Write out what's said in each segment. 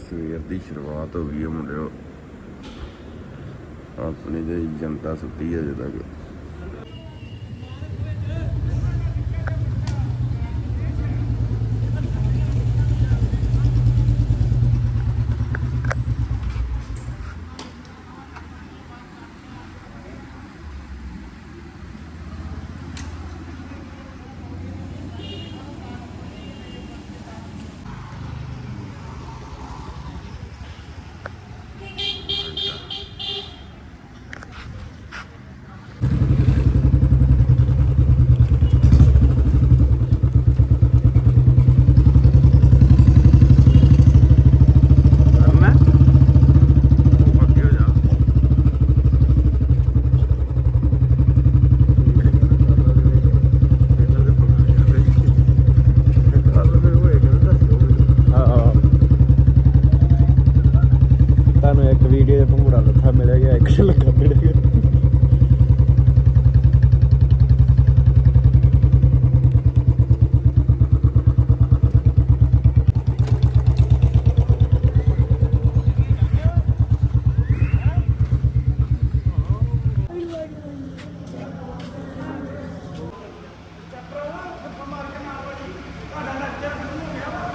ਸਵੇਰ ਦੀ ਸ਼ੁਰੂਆਤ ਹੋ ਗਈ ਹੈ ਮੁੰਡਿਓ। ਆਪਣੀ ਤੇ ਜਨਤਾ ਸੁੱਤੀ ਹੈ ਅਜੇ ਤੱਕ ਕਰਨਾ ਉਹ ਅੱਗੇ ਹੋ ਜਾ ਹਾਂ ਤੁਹਾਨੂੰ ਇੱਕ ਵੀਡੀਓ ਦੇ ਭੰਗੜਾ ਲੱਥਾ ਲੱਗਾ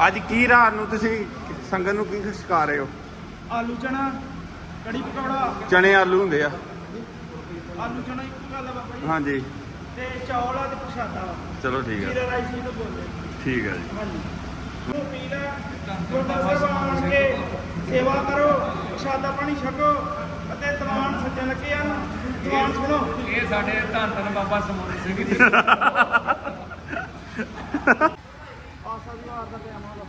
ਅੱਜ ਕੀ ਰਾਤ ਨੂੰ ਤੁਸੀਂ ਸੰਗਤ ਨੂੰ ਕੀ ਸਿਖਾ ਰਹੇ ਹੋ? ਆਲੂ ਚਨਾ ਕੜੀ ਪਕੌੜਾ। ਚਣੇ ਆਲੂ ਹੁੰਦੇ ਆ। ਆਲੂ ਚਨਾ ਇੱਕ ਗੱਲ ਆ ਬਾਬਾ ਜੀ। ਹਾਂਜੀ। ਤੇ ਚੌਲ ਆ ਤੇ ਪ੍ਰਸ਼ਾਦਾ ਵਾ। ਚਲੋ ਠੀਕ ਹੈ ਜੀਰਾ ਰਾਈਸ ਨਹੀਂ ਤਾਂ ਬੋਲਦੇ ਠੀਕ ਹੈ ਜੀ। ਹਾਂਜੀ। ਉਹ ਪੀ ਲੈ ਗੋਡਾ ਸਾਹਿਬ ਆਣ ਕੇ ਸੇਵਾ ਕਰੋ ਪ੍ਰਸ਼ਾਦਾ ਪਾਣੀ ਛਕੋ ਅਤੇ ਦੀਵਾਨ ਸੱਜਣ ਲੱਗੇ ਹਨ ਦੀਵਾਨ ਸੁਣੋ। ਇਹ ਸਾਡੇ ਧੰਨ ਧੰਨ ਬਾਬਾ ਸਮੂਹ ਸਿੰਘ ਜੀ। ਆਸਾ ਦੀ ਵਾਰ ਦਾ ਟਾਈਮ ਆ ਬਾਬਾ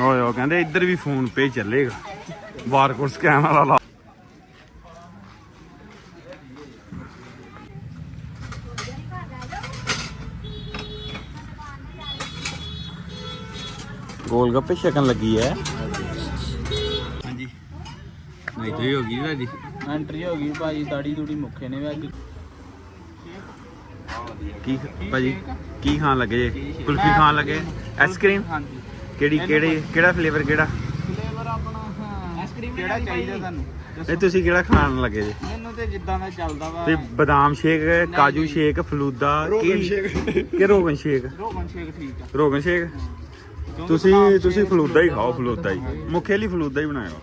ਓਏ ਉਹ ਕਹਿੰਦੇ ਇੱਧਰ ਵੀ ਫੋਨ ਪੇ ਚੱਲੇਗਾ। ਬਾਰਕੋਡ ਸਕੈਨ ਵਾਲਾ ਲਾ। ਗੋਲ ਗੱਪੇ ਛਕਣ ਲੱਗੀ ਐ। ਹਾਂਜੀ। ਨਹੀਂ ਤੇ ਹੋ ਗਈ ਤੁਹਾਡੀ। ਐਂਟਰੀ ਹੋ ਗਈ ਭਾਜੀ ਦਾੜੀ ਦੂੜੀ ਮੁੱਖੇ ਨੇ ਵੀ ਅੱਜ ਕੀ ਭਾਜੀ ਕੀ ਖਾਣ ਲੱਗੇ ਜੇ? ਕੁਲਫੀ ਖਾਣ ਲੱਗੇ? ਆਈਸਕ੍ਰੀਮ ਹਾਂਜੀ। ਕਿਹੜੀ ਕਿਹੜੀ ਕਿਹੜਾ ਫਲੇਵਰ ਕਿਹੜਾ? ਫਲੇਵਰ ਆਪਣਾ ਆਈਸਕ੍ਰੀਮ ਕਿਹੜਾ ਚਾਹੀਦਾ ਤੁਹਾਨੂੰ? ਇਹ ਤੁਸੀਂ ਕਿਹੜਾ ਖਾਣ ਲੱਗੇ ਜੇ? ਮੈਨੂੰ ਤੇ ਜਿੱਦਾਂ ਦਾ ਚੱਲਦਾ ਵਾ। ਤੇ ਬਦਾਮ ਸ਼ੇਕ ਕਾਜੂ ਸ਼ੇਕ ਫਲੂਦਾ ਕੀ ਕਿ ਰੋਗਨ ਸ਼ੇਕ? ਰੋਗਨ ਸ਼ੇਕ ਠੀਕ ਆ। ਰੋਗਨ ਸ਼ੇਕ? ਤੁਸੀਂ ਤੁਸੀਂ ਫਲੂਦਾ ਹੀ ਖਾਓ ਫਲੂਦਾ ਹੀ। ਮੁੱਖੇ ਲਈ ਫਲੂਦਾ ਹੀ ਬਣਾਇਓ।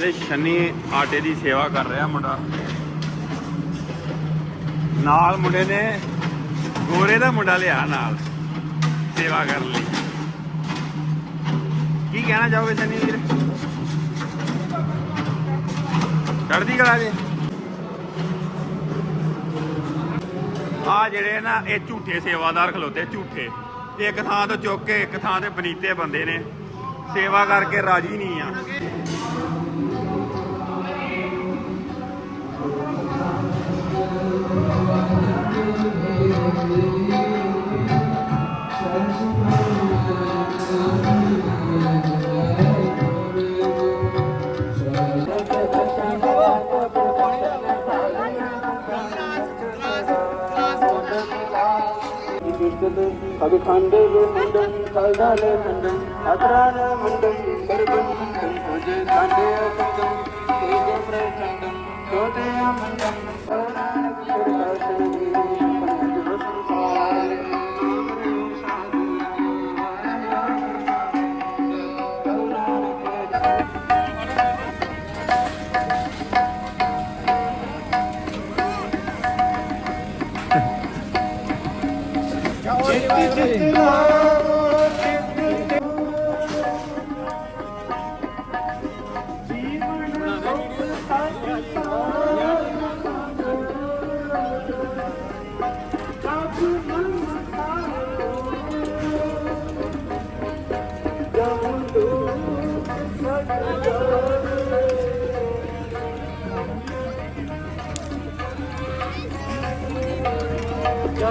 ਕਹਿੰਦੇ ਸ਼ਨੀ ਆਟੇ ਦੀ ਸੇਵਾ ਕਰ ਰਿਹਾ ਮੁੰਡਾ। ਨਾਲ ਮੁੰਡੇ ਨੇ ਗੋਰੇ ਦਾ ਮੁੰਡਾ ਲਿਆ ਨਾਲ, ਸੇਵਾ ਕਰਨ ਲਈ। ਕੀ ਕਹਿਣਾ ਚਾਹੋਗੇ ਸ਼ਨੀ ਵੀਰ? ਚੜ੍ਹਦੀ ਕਲਾ ਜੀ। ਆ ਜਿਹੜੇ ਨਾ ਇਹ ਝੂਠੇ ਸੇਵਾਦਾਰ ਖਲੋਤੇ, ਝੂਠੇ। ਇੱਕ ਥਾਂ ਤੋਂ ਚੁੱਕ ਕੇ ਇੱਕ ਥਾਂ ਤੇ ਬਨੀਤੇ ਬੰਦੇ ਨੇ। ਸੇਵਾ ਕਰਕੇ ਰਾਜੀ ਨਹੀਂ ਆ। അഭിഖണ്ഡേ മണ്ഡം കൽദാലെ മണ്ഡം അത്രാന മണ്ഡം സർവം മണ്ഡം ഭുജ കാണ്ഡേ മണ്ഡം തേജ പ്രചണ്ഡം ചോദയ മണ്ഡം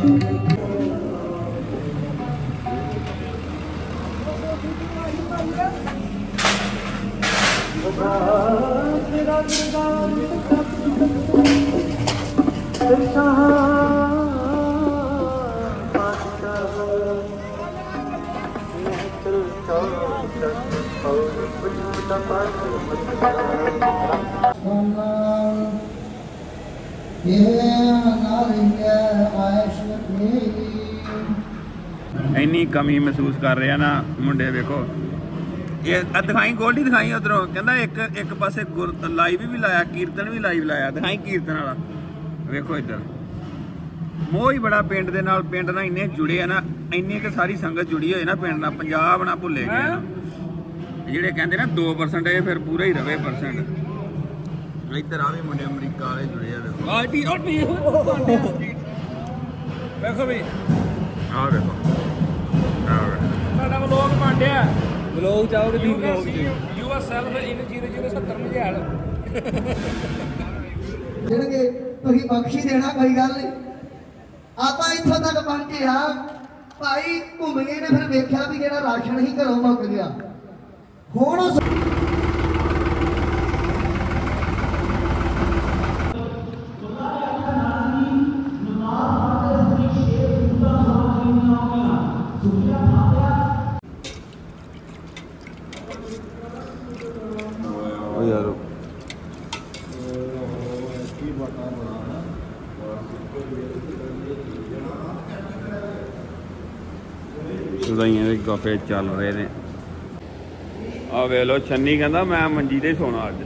ਕਰ ਬਸ ਪਾਪਾ ਇੱਧਰ ਨੂੰ ਇੰਨੀ ਕਮੀ ਮਹਿਸੂਸ ਕਰ ਰਿਹਾ ਨਾ ਮੁੰਡੇ ਵੇਖੋ। ਇਹ ਆ ਦਿਖਾਈ ਗੋਲਡੀ ਦਿਖਾਈ ਉਧਰੋਂ। ਕਹਿੰਦਾ ਇੱਕ ਇੱਕ ਪਾਸੇ ਲਾਈਵ ਵੀ ਲਾਇਆ ਕੀਰਤਨ ਵੀ ਲਾਈਵ ਲਾਇਆ। ਦਿਖਾਈ ਕੀਰਤਨ ਵਾਲਾ। ਵੇਖੋ ਇੱਧਰ। ਮੋਹ ਹੀ ਬੜਾ ਪਿੰਡ ਦੇ ਨਾਲ ਪਿੰਡ ਨਾਲ ਇੰਨੇ ਜੁੜੇ ਆ ਨਾ ਇੰਨੀ ਕਿ ਸਾਰੀ ਸੰਗਤ ਜੁੜੀ ਹੋਈ ਨਾ ਪਿੰਡ ਨਾਲ। ਪੰਜਾਬ ਨਾ ਭੁੱਲੇ ਗਏ ਨਾ। ਜਿਹੜੇ ਕਹਿੰਦੇ ਨਾ 2% ਇਹ ਫਿਰ ਪੂਰਾ ਹੀ ਰਵੇ ਪਰਸੈਂਟ ਇੱਧਰ ਆ ਵੀ ਮੁੰਡੇ ਅਮਰੀਕਾ ਵਾਲੇ ਜੁੜੇ ਆ ਵੇਖੋ। ਆਟੀ ਆਟੀ ਵੇਖੋ ਵੀ। ਆ ਵੇਖੋ। ਵਲੋਗ ਚਾਹੋਗੇ ਤੁਸੀਂ can vlog see yourself in 0070 Majhail ਦੇਣਗੇ ਤੁਸੀਂ ਬਖਸ਼ੀ ਦੇਣਾ ਕੋਈ ਗੱਲ ਨਹੀਂ। ਆਪਾਂ ਇੱਥੋਂ ਤੱਕ ਪਹੁੰਚੇ ਆ ਭਾਈ ਘੁੰਮ ਗਏ ਨੇ ਫਿਰ ਵੇਖਿਆ ਵੀ ਜਿਹੜਾ ਰਾਸ਼ਨ ਹੀ ਘਰੋਂ ਮੁੱਕ ਗਿਆ। ਹੁਣ ਸੁਦਾਈਆਂ ਦੇ ਗੱਪੇ ਚੱਲ ਰਹੇ ਨੇ। ਆ ਵੇ ਲੋ ਛੰਨੀ ਕਹਿੰਦਾ, ਮੈਂ ਮੰਜੀ ਤੇ ਹੀ ਸੋਣਾ ਅੱਜ।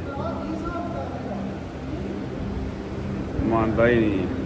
ਮੰਨਦਾ ਹੀ ਨਹੀਂ।